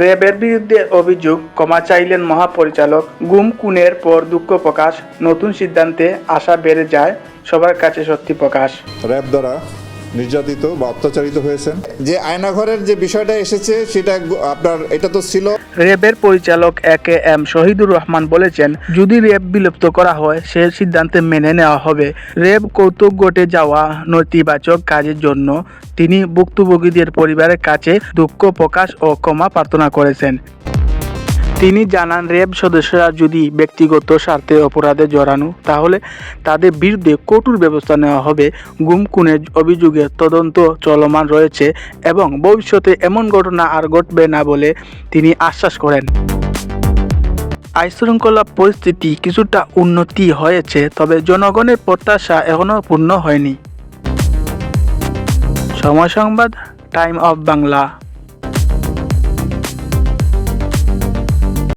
র্যাবের বিরুদ্ধে অভিযোগ, ক্ষমা চাইলেন মহাপরিচালক। গুম কুনের পর দুঃখ প্রকাশ, নতুন সিদ্ধান্তে আশা বেড়ে যায়, সবার কাছে সত্যি প্রকাশ। র্যাব দ্বারা নির্যাতিত বা অত্যাচারিত হয়েছেন। যে আয়নাঘরের যে বিষয়টা এসেছে সেটা আপনার এটা তো ছিল। র্যাবের পরিচালক A K M Shahidur Rahman বলেছেন যদি র্যাব বিলুপ্ত করা হয় সে সিদ্ধান্তে মেনে নেওয়া হবে। র্যাব কৌতুক ঘটে যাওয়া নৈতিবাচক কাজের জন্য তিনি ভুক্তভোগীদের পরিবারের কাছে দুঃখ প্রকাশ ও ক্ষমা প্রার্থনা করেছেন। তিনি জানান, র্যাব সদস্যরা যদি ব্যক্তিগত স্বার্থে অপরাধে জড়ানো, তাহলে তাদের বিরুদ্ধে কঠোর ব্যবস্থা নেওয়া হবে। গুম খুনের অভিযোগের তদন্ত চলমান রয়েছে এবং ভবিষ্যতে এমন ঘটনা আর ঘটবে না বলে তিনি আশ্বাস করেন। আইনশৃঙ্খলা পরিস্থিতি কিছুটা উন্নতি হয়েছে, তবে জনগণের প্রত্যাশা এখনও পূর্ণ হয়নি। সময় সংবাদ, টাইম অফ বাংলা।